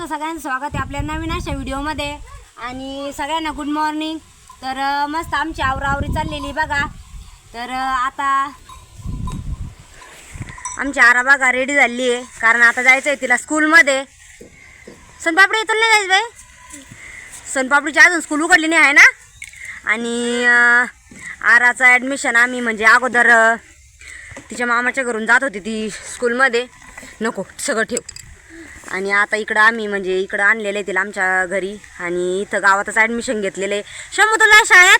तुमचं सगळ्यांचं स्वागत आहे आपल्या नवीन अशा व्हिडिओमध्ये. आणि सगळ्यांना गुड मॉर्निंग तर मस्त आमची आवरावरी चाललेली बघा. तर आता आमची आरा बघा रेडी झाली आहे. कारण आता जायचं आहे तिला स्कूलमध्ये सोनपापडी इथून नाही जायचं बाई? सोनपापडीची अजून स्कूल उघडली नाही आहे ना? आणि आराचं ॲडमिशन आम्ही म्हणजे अगोदर तिच्या मामाच्या घरून जात होती ती स्कूलमध्ये नको सगळं ठेव. आणि आता इकडं आम्ही म्हणजे इकडं आणलेलं आहे तिला आमच्या घरी. आणि इथं गावातच ॲडमिशन घेतलेलं आहे. शंभू तुला शाळेत?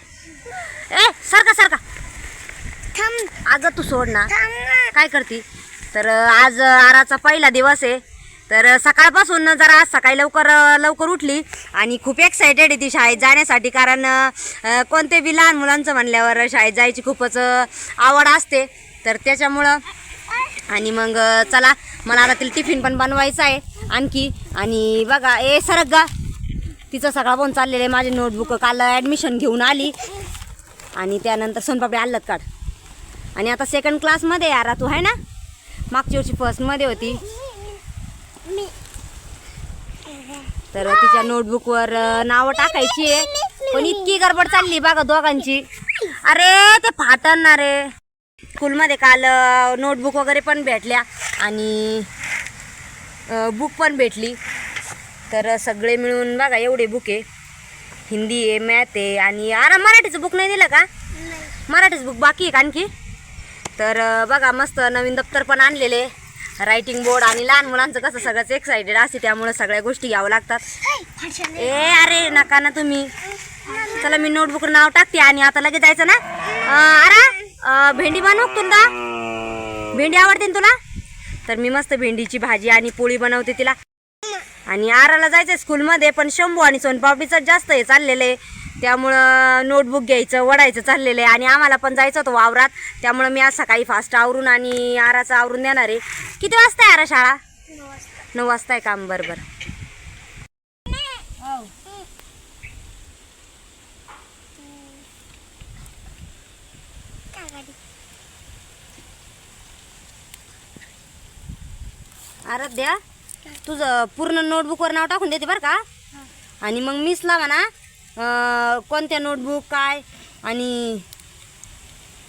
ए सारखा सारखा. थांब. अगं तू सोड ना. काय करती? तर आज आराचा पहिला दिवस आहे. तर सकाळपासून जरा आज सकाळी लवकर लवकर उठली. आणि खूप एक्सायटेड आहे ती शाळेत जाण्यासाठी. कारण कोणते बी लहान मुलांचं म्हणल्यावर शाळेत जायची खूपच आवड असते. तर त्याच्यामुळं आणि मग चला मला आता तिला टिफिन पण बनवायचा आहे. आणखी. आणि बघा ए सरक गा. तिचं सगळा पण चाललेलं आहे. माझे नोटबुक काल ॲडमिशन घेऊन आली. आणि त्यानंतर सोनपापडी आल्लत काढ. आणि आता सेकंड क्लासमध्ये यारा तू आहे ना? मागच्या वर्षी फर्स्टमध्ये होती. तर तिच्या नोटबुकवर नावं टाकायची आहे. पण इतकी गडबड चालली बघा दोघांची. अरे ते फाटणार रे. स्कूलमध्ये काल नोटबुक वगैरे पण भेटल्या. आणि बुक पण भेटली. तर सगळे मिळून बघा एवढे बुक आहे. हिंदी आहे मॅथ आहे आणि अरे मराठीचं बुक नाही दिलं का? मराठीचं बुक बाकी आहे का आणखी? तर बघा मस्त नवीन दप्तर पण आणलेले रायटिंग बोर्ड आणि लहान मुलांचं कसं सगळंच एक्सायटेड असते त्यामुळे सगळ्या गोष्टी घ्यावं लागतात. ए अरे नका ना तुम्ही. चला मी नोटबुक नाव टाकते आणि आता लगेच जायचं ना? अरे भेंडी बनवू तुला? भेंडी आवडते ना तुला? तर मी मस्त भेंडीची भाजी आणि पोळी बनवते तिला. आणि आराला जायचं स्कूलमध्ये पण शंभू आणि सोनपापडीचं जास्त हे चाललेलं. आहे त्यामुळं नोटबुक घ्यायचं वडायचं चाललेलं. आहे आणि आम्हाला पण जायचं होतं वावरात. त्यामुळं मी आज सकाळी फास्ट आवरून आणि आराचं आवरून देणार आहे. किती वाजता आहे आरा शाळा? नऊ वाजता आहे काम बरोबर आराध्या तुझं पूर्ण नोटबुकवर नाव टाकून देते बरं का? आणि मग मीच लावा ना कोणत्या नोटबुक काय? आणि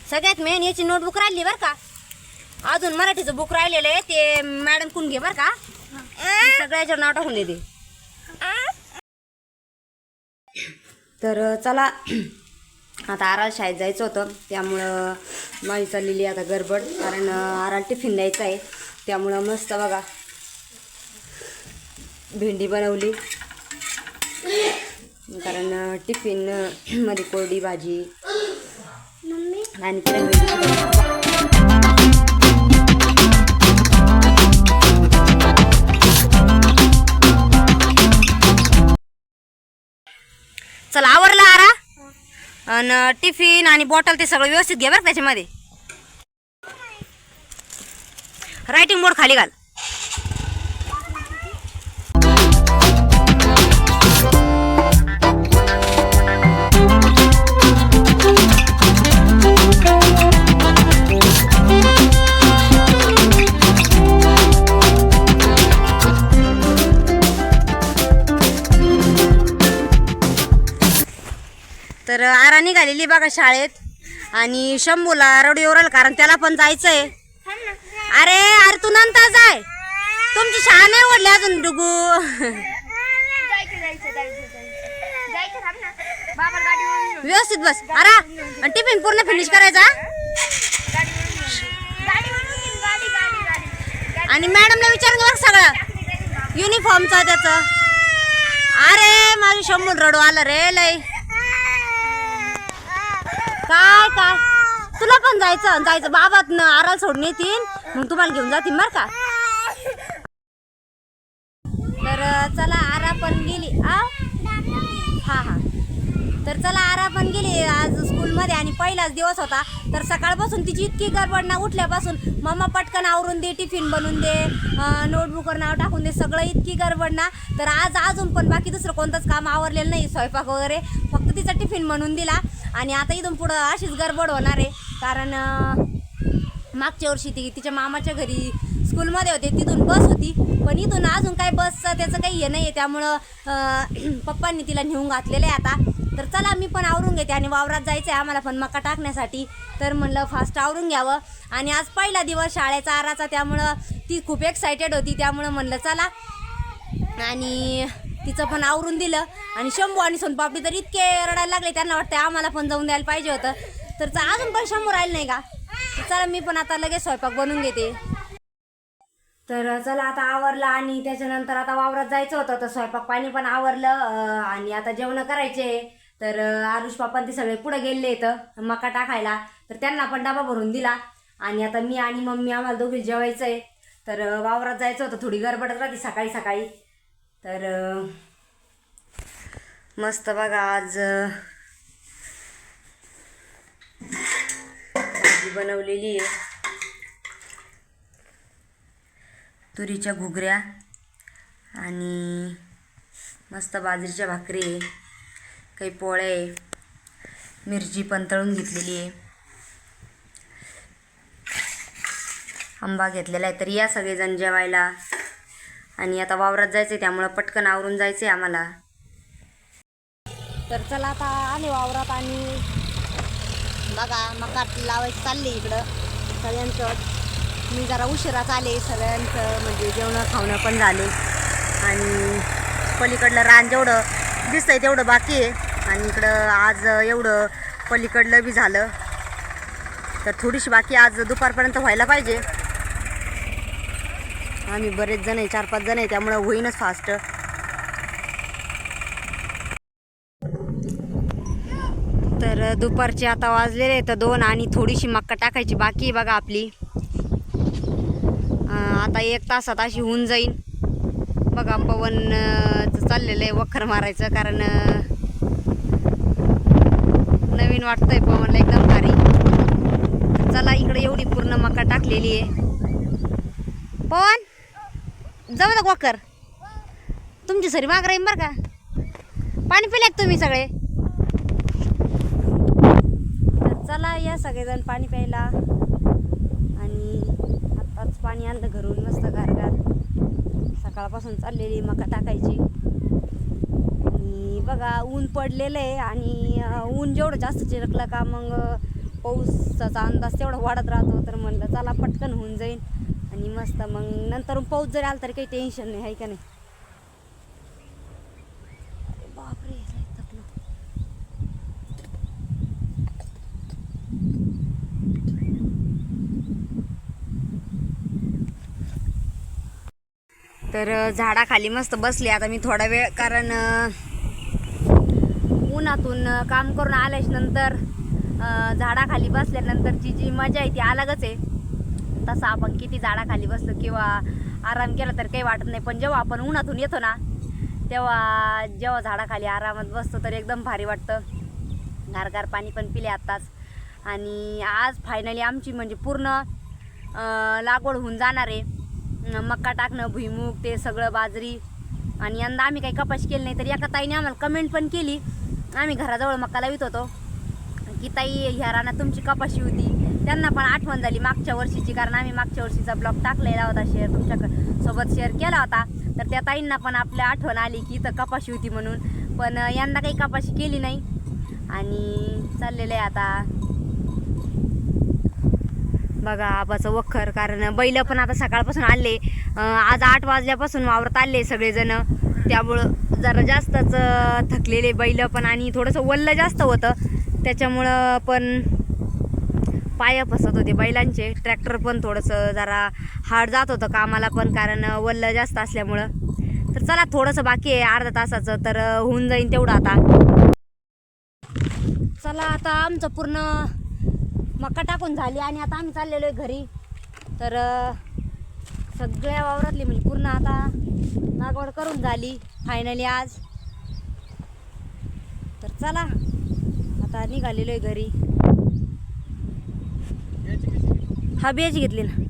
सगळ्यात मेन याची नोटबुक राहिली बरं का? अजून मराठीचं बुक राहिलेलं आहे ते मॅडम कुण घे बरं का? सगळ्याच्यावर नाव टाकून देते. तर चला आता आराल शाळेत जायचं होतं त्यामुळं माझी चाललेली आता गडबड कारण आराल टिफिन द्यायचं आहे. त्यामुळं मस्त बघा. भेंडी बनवली. कारण टिफिनमध्ये कोरडी भाजी. आणि चला आवरला आरा. आणि टिफिन आणि बॉटल ते सगळं व्यवस्थित घ्या बरं त्याच्यामध्ये. रायटिंग बोर्ड खाली घाल. तर आरा निघालेली बघा शाळेत. आणि शंभूला रवडी ओरल कारण त्याला पण जायचं आहे अरे अरे तू नंतर जाय तुमची शाळा नाही ओढली अजून डुगू. व्यवस्थित बस. अरा टिफिन पूर्ण फिनिश करायचा? आणि मॅडमला विचारून बघ सगळं. युनिफॉर्मचं त्याचं. अरे माझी शंभर रडू आलं रे लय. काय काय? तुला पण जायचं जायचं. बाबा न आराला सोडून येतील. मग तुम्हाला घेऊन जातील बरं का? तर चला आरा पण गेली. आ? हा हा. तर चला आरा पण गेली. आज स्कूलमध्ये आणि पहिलाच दिवस होता. तर सकाळपासून तिची इतकी गडबड ना उठल्यापासून मम्मा पटकन आवरून दे टिफिन बनवून दे नोटबुकवर नाव टाकून दे सगळं इतकी गडबड ना. तर आज अजून पण बाकी दुसरं कोणतंच काम आवरलेलं नाही स्वयंपाक वगैरे. फक्त तिचा टिफिन बनवून दिला. आणि आता इथून पुढं अशीच गडबड होणार आहे. कारण मागच्या वर्षी ती तिच्या मामाच्या घरी स्कूलमध्ये होते तिथून बस होती पण इथून अजून काय बसचं त्याचं काही हे नाही आहे त्यामुळं पप्पांनी तिला नेऊन घातलेलं आहे आता. तर चला मी पण आवरून घेते आणि वावरात जायचं आहे आम्हाला पण मका टाकण्यासाठी. तर म्हणलं फास्ट आवरून घ्यावं. आणि आज पहिला दिवस शाळेचा आराचा त्यामुळं ती खूप एक्सायटेड होती त्यामुळं म्हणलं चला. आणि तिचं पण आवरून दिलं. आणि शंभू आणि सोनपापडी तर इतके रडायला लागले त्यांना वाटतं आम्हाला पण जाऊन द्यायला पाहिजे होतं. तर अजून पण समोर राहिलं नाही का? चला मी पण आता लगेच स्वयंपाक बनवून घेते. तर चला आता आवरलं आणि त्याच्यानंतर आता वावरात जायचं होतं तर स्वयंपाक पाणी पण आवरलं आणि आता जेवण करायचे. तर आरुष पापा ते सगळे पुढे गेले तर मका टाकायला. तर त्यांना पण डबा भरून दिला. आणि आता मी आणि मम्मी आम्हाला दोघी जेवायचं आहे तर वावरात जायचं होतं थोडी गडबडच राहते सकाळी सकाळी. तर मस्त बघा आज अं, भाजी बनवलेली आहे. तुरीच्या घुगऱ्या आणि मस्त बाजरीच्या भाकरी आहे. काही पोळ्या आहे. मिरची पण तळून घेतलेली आहे. आंबा घेतलेला आहे. तर या सगळेजण जेवायला. आणि आता वावरात जायचं आहे त्यामुळं पटकन आवरून जायचं आहे आम्हाला. तर चला आता आले वावरात आणि बघा मका लावायचं चालली इकडं. सगळ्यांचं मी जरा उशिराच आले सगळ्यांचं म्हणजे जेवणं खावणं पण झाले. आणि पलीकडलं रान जेवढं दिसतंय तेवढं बाकी आहे. आणि इकडं आज एवढं पलीकडलं बी झालं. तर थोडीशी बाकी आज दुपारपर्यंत व्हायला पाहिजे. आम्ही बरेच जण आहे चार पाच जण आहे त्यामुळं होईनच फास्ट तर दुपारचे आता वाजलेले तर दोन आणि थोडीशी मक्का टाकायची बाकी आहे बघा आपली. आता एक तासात अशी होऊन जाईन. बघा पवन चाललेलं आहे वखर मारायचं कारण नवीन वाटतंय पवनला एकदम भारी. चला इकडे एवढी पूर्ण मका टाकलेली आहे. पवन जाऊ दे वखर. तुमची सरी माग राहील बरं का? पाणी पिले तुम्ही सगळे तर चला या सगळेजण पाणी प्यायला. आणि आत्ताच पाणी आणलं घरून मस्त गारगार सकाळपासून चाललेली मका टाकायची. आणि बघा ऊन पडलेलं आहे आणि ऊन जेवढं जास्त चिरकलं का मग पाऊसाचा अंदाज तेवढा वाढत राहतो. तर म्हणलं चला पटकन होऊन जाईल आणि मस्त मग नंतर पाऊस जरी आला तरी काही टेन्शन नाही आहे का नाही अरे बापरे लय थकलो. तर झाडाखाली मस्त बसले. आता मी थोडा वेळ कारण उन्हातून काम करून आल्याच नंतर झाडाखाली बसल्यानंतरची जी मजा आहे ती अलगच आहे. तसं आपण किती झाडाखाली बसलो किंवा आराम केला तर काही वाटत नाही. पण जेव्हा आपण उन्हातून येतो ना तेव्हा जेव्हा झाडाखाली आरामात बसतो तर एकदम भारी वाटतं. गारगार पाणी पण पिले आत्ताच. आणि आज फायनली आमची म्हणजे पूर्ण लागवड होऊन जाणार आहे. मक्का टाकणं भुईमूग ते सगळं बाजरी. आणि यंदा आम्ही काही कपाशी केली नाही तर एका ताईने आम्हाला कमेंट पण केली. आम्ही घराजवळ मक्का लावित होतो. की ताई ह्या रानात तुमची कपाशी होती. त्यांना पण आठवण झाली मागच्या वर्षीची कारण आम्ही मागच्या वर्षीचा ब्लॉग टाकलेला होता शेअर तुमच्यासोबत शेअर केला होता. तर त्या ताईंना पण आपल्या आठवण आली की इथं कपाशी होती म्हणून. पण यंदा काही कपाशी केली नाही. आणि चाललेलं आहे आता. बघा आबाचं वखर कारण बैल पण आता सकाळपासून आले. आज आठ वाजल्यापासून वावरत आले सगळेजण. त्यामुळं जरा जास्तच थकलेले बैल पण आणि थोडंसं वल्ल जास्त होतं. त्याच्यामुळं पण पाय फसत होते बैलांचे. ट्रॅक्टर पण थोडंसं जरा हार्ड जात होतं कामाला पण कारण वल्ल जास्त असल्यामुळं. तर चला थोडंसं बाकी आहे अर्धा तासाचं तर होऊन जाईन तेवढं आता. चला आता आमचं पूर्ण मका टाकून झाली आणि आता आम्ही चाललेलो आहे घरी. तर सगळ्या वावरातली म्हणजे पूर्ण आता लागवड करून झाली फायनली आज. तर चला आता निघालेलो आहे घरी. हा बियाची घेतली ना.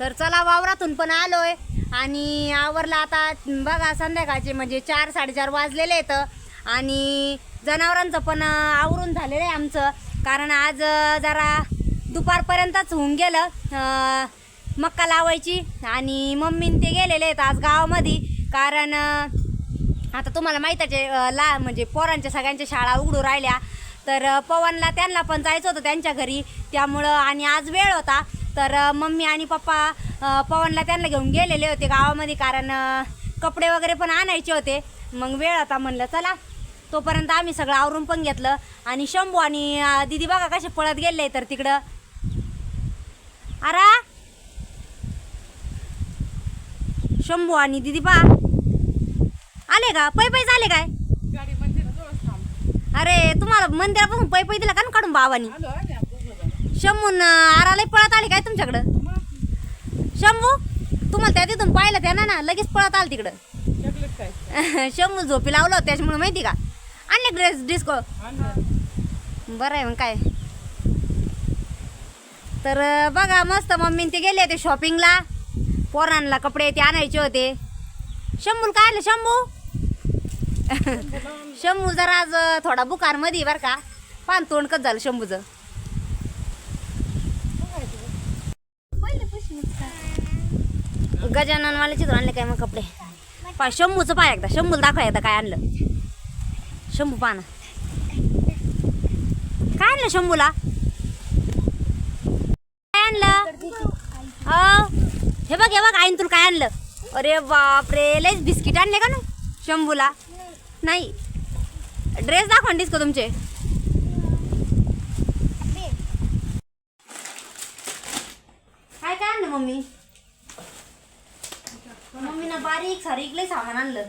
तर चला वावरातून पण आलोय. आणि आवरला आता बघा संध्याकाळचे म्हणजे चार साडेचार वाजलेले आहेत. आणि जनावरांचं पण आवरून झालेलं आहे आमचं. कारण आज जरा दुपारपर्यंतच होऊन गेलं मक्का लावायची. आणि मम्मीन ते गेलेले आहेत आज गावामध्ये. कारण आता तुम्हाला माहीतच आहे ला म्हणजे पोरांच्या सगळ्यांच्या शाळा उघडू राहिल्या. तर पवनला त्यांना पण जायचं होतं त्यांच्या घरी. त्यामुळं आणि आज वेळ होता. तर मम्मी आणि पप्पा पवनला त्यांना घेऊन गेलेले होते गावामध्ये. कारण कपडे वगैरे पण आणायचे होते. मग वेळ होता म्हणलं चला. तोपर्यंत आम्ही सगळं आवरून पण घेतलं. आणि शंभू आणि दीदी बघा कसे पळत गेले तर तिकडं. अरा शंभू आणि दीदी पा आले का? पै पैसे आले काय अरे तुम्हाला मंदिरापासून पै पै दिला का ना काढून बाबानी? शंभून आराला पळत आले काय तुमच्याकडं? शंभू तुम्हाला त्या तिथून पाहिलं त्यानं ना लगेच पळत आलं तिकडं. शंभू झोपी लावलं त्याच्यामुळे माहिती का? आणले ड्रेस डिस्को बरं आहे मग काय. तर बघा मस्त मम्मी ते गेले होते शॉपिंगला पोरांना कपडे ते आणायचे होते. शंभूल काय आलं शंभू? शंभू जरा आज थोडा बुकारमध्ये बरं का. पान तोंड कच झालं शंभूचं. गजाननवाले चित्र आणले काय मग कपडे? पा शंभूचं पाय एकदा. शंभूला दाखवा एकदा काय आणलं. शंभू पाना काय आणलं शंभूला? काय आणलं? हे बघ हे बघ आईन तुला काय आणलं? अरे बापरे लयच बिस्किट आणले का ना शंभूला? नाही. ड्रेस दाखवणीस का तुमचे. काय काय आणलं मम्मी? मम्मीनं बारीक सारीक लय सामान आणलं.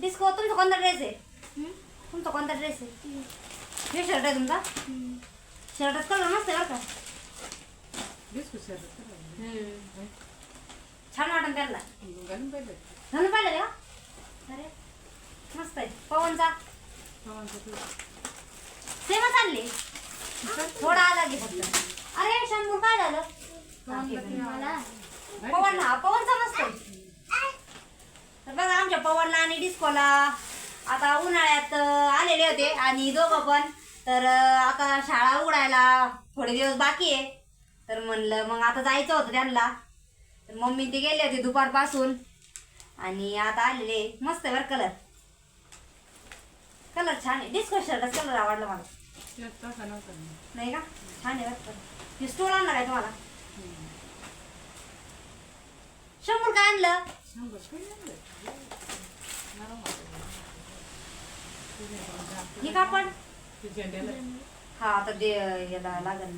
डिस्को तुमचा कोणता ड्रेस आहे. तुमचा कोणता ड्रेस आहे. हे शर्ट आहे तुमचा? शर्टात कलर मस्त आहे बरं का? छान वाटन त्याला घालून पाहिलं. का? अरे मस्त आहे. पवनचा? सेमच आणले. थोडा आला घे फक्त. अरे शंभर काय झालं? पवन हा पवनचा मस्त आहे. तर बघा आमच्या पवनला आणि डिस्कोला आता उन्हाळ्यात आलेले होते आणि दोघं पण. तर आता शाळा उघडायला थोडे दिवस बाकी आहे. तर म्हणलं मग आता जायचं होतं त्यांना. तर मम्मी ते गेले होते दुपारपासून. आणि आता आलेले मस्त आहे बरं कलर कलर छान आहे. डिस्को शर्टच कलर आवडला मला. नाही का? छान आहे बरं का हे स्टोल आणला काय तुम्हाला. शंभर काय आणलं. हे ते झेंड्याला हा आता ते याला लागल.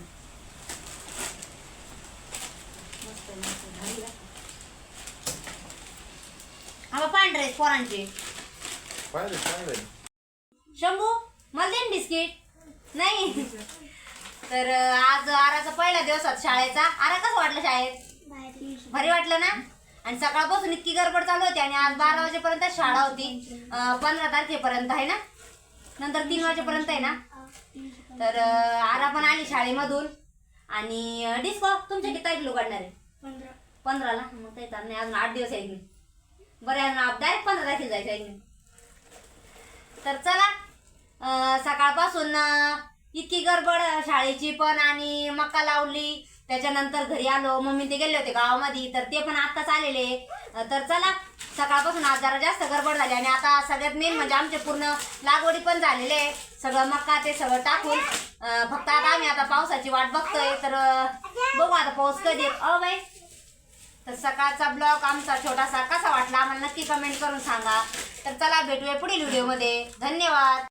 हा पांढरे आहेत पोरांचे शंभू मला दे ना बिस्किट नाही तर आज आराचा पहिला दिवस होता शाळेचा. आरा कसं वाटलं शाळेत? भारी वाटलं ना? आणि सकाळपासून इतकी गडबड चालू होती आणि आज बारा वाजेपर्यंत शाळा होती. पंधरा तारखेपर्यंत आहे ना? नंतर तीन वाजेपर्यंत आहे ना? तर आरा पण आली शाळेमधून. आणि डिस्को तुमच्या किती तारीख उघडणार आहे? पंधराला? मग ते नाही अजून आठ दिवस आहे की बरं अजून डायरेक्ट पंधरा तारखेला जायचं आहे तर चला सकाळपासून इतकी गडबड शाळेची पण आणि मक्का लावली. त्याच्यानंतर घरी आलो मम्मी ते गेले होते गावामध्ये तर ते पण आत्ताच आलेले. तर चला सकाळपासून आज जरा जास्त गडबड झाली आणि आता सगळ्यात मेन म्हणजे आमचे पूर्ण लागवडी पण झालेले आहे. सगळं मक्का ते सगळं टाकून फक्त आता आम्ही आता पावसाची वाट बघतोय तर बघू आता पाऊस कधी अ बाई. तर सकाळचा ब्लॉग आमचा छोटासा कसा वाटला आम्हाला नक्की कमेंट करून सांगा. तर चला भेटूया पुढील व्हिडिओमध्ये धन्यवाद.